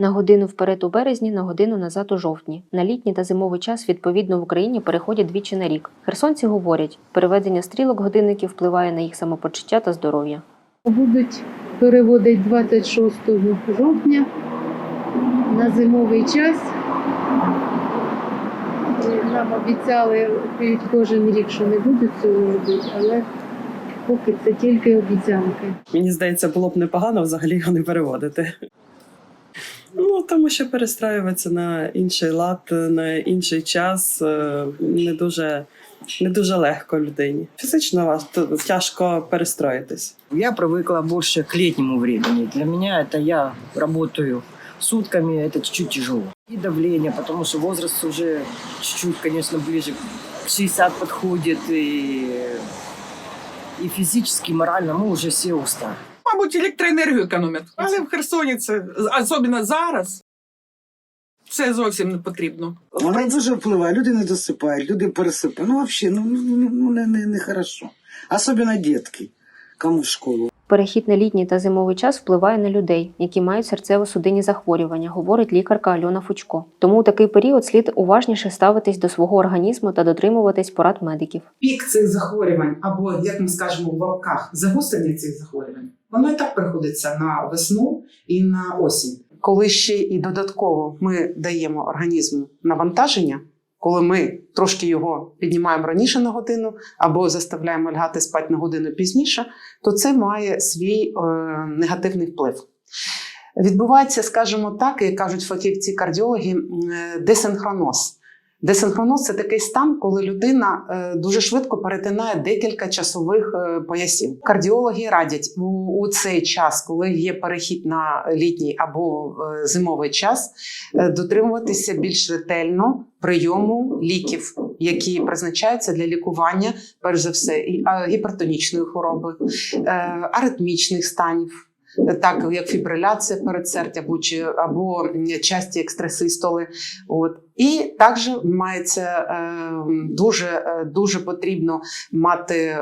На годину вперед у березні, на годину назад у жовтні. На літній та зимовий час відповідно в Україні переходять двічі на рік. Херсонці говорять, переведення стрілок годинників впливає на їх самопочуття та здоров'я. Будуть переводити 26 жовтня на зимовий час. Нам обіцяли під кожен рік, що не будуть цього робити, але поки це тільки обіцянки. Мені здається, було б непогано взагалі його не переводити. Ну, тому що перестраюватися на інший лад, на інший час е, не дуже, не дуже легко людині. Фізично вас т- тяжко перестроїтись. Я привыкла больше к летнему времени. Для меня это я работаю сутками, это чуть-чуть тяжело. И давление, потому что возраст уже чуть-чуть, конечно, ближе к 60 подходит. И, и физически, и морально мы уже все устали. Мабуть, електроенергію економять. Але в Херсоні це, особливо зараз, це зовсім не потрібно. Вона дуже впливає. Люди не досипають, люди пересипають. Ну, взагалі, ну, ну, ну не, не, не хорошо. Особливо дітки, кому в школу. Перехід на літній та зимовий час впливає на людей, які мають серцево-судинні захворювання, говорить лікарка Альона Фучко. Тому у такий період слід уважніше ставитись до свого організму та дотримуватись порад медиків. пік цих захворювань, або як ми скажемо в лапках, загострення цих захворювань, воно і так приходиться на весну і на осінь. коли ще і додатково ми даємо організму навантаження, коли ми трошки його піднімаємо раніше на годину або заставляємо лягати спати на годину пізніше, то це має свій е, негативний вплив. Відбувається, скажімо так, як кажуть фахівці кардіологи, е, десинхроноз. Десинхроноз це такий стан, коли людина е, дуже швидко перетинає декілька часових е, поясів. Кардіологи радять у, цей час, коли є перехід на літній або е, зимовий час, дотримуватися більш ретельно прийому ліків, які призначаються для лікування, перш за все, і гіпертонічної хвороби, аритмічних станів. Так, як фібриляція передсердя або часті екстрасистоли. От. І також мається е, дуже, е, дуже потрібно мати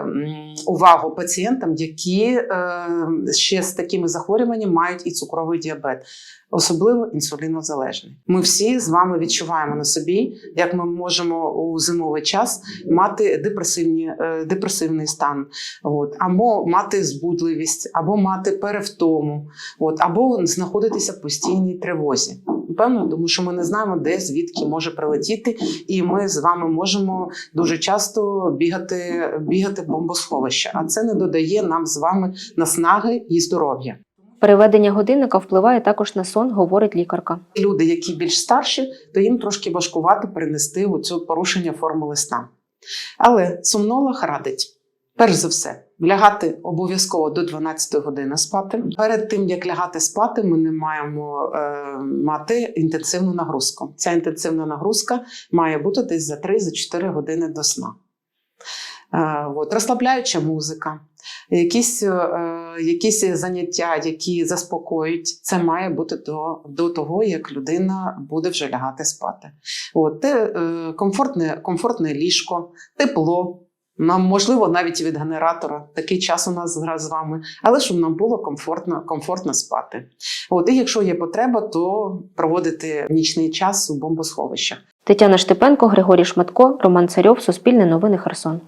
увагу пацієнтам, які е, ще з такими захворюваннями мають і цукровий діабет, особливо інсулінозалежний. Ми всі з вами відчуваємо на собі, як ми можемо у зимовий час мати депресивні, депресивний стан, от, або мати збудливість, або мати перевтому, от, або знаходитися в постійній тривозі. Певно, тому що ми не знаємо, де звідки може прилетіти, і ми з вами можемо дуже часто бігати, бігати в бомбосховище. А це не додає нам з вами наснаги і здоров'я. Переведення годинника впливає також на сон, говорить лікарка. Люди, які більш старші, то їм трошки важкувато перенести оцю порушення формули сна. Але сомнолог радить. Перш за все, лягати обов'язково до 12 години спати. Перед тим як лягати спати, ми не маємо е, мати інтенсивну нагрузку. Ця інтенсивна нагрузка має бути десь за 3-4 години до сна. Е, от, розслабляюча музика, якісь, е, якісь заняття, які заспокоюють, це має бути до, до того, як людина буде вже лягати спати. От, е, комфортне, комфортне ліжко, тепло. Нам можливо навіть від генератора такий час у нас з вами, але щоб нам було комфортно, комфортно спати. От і якщо є потреба, то проводити нічний час у бомбосховищах. Тетяна Штепенко, Григорій Шматко, Роман Царьов, Суспільне новини Херсон.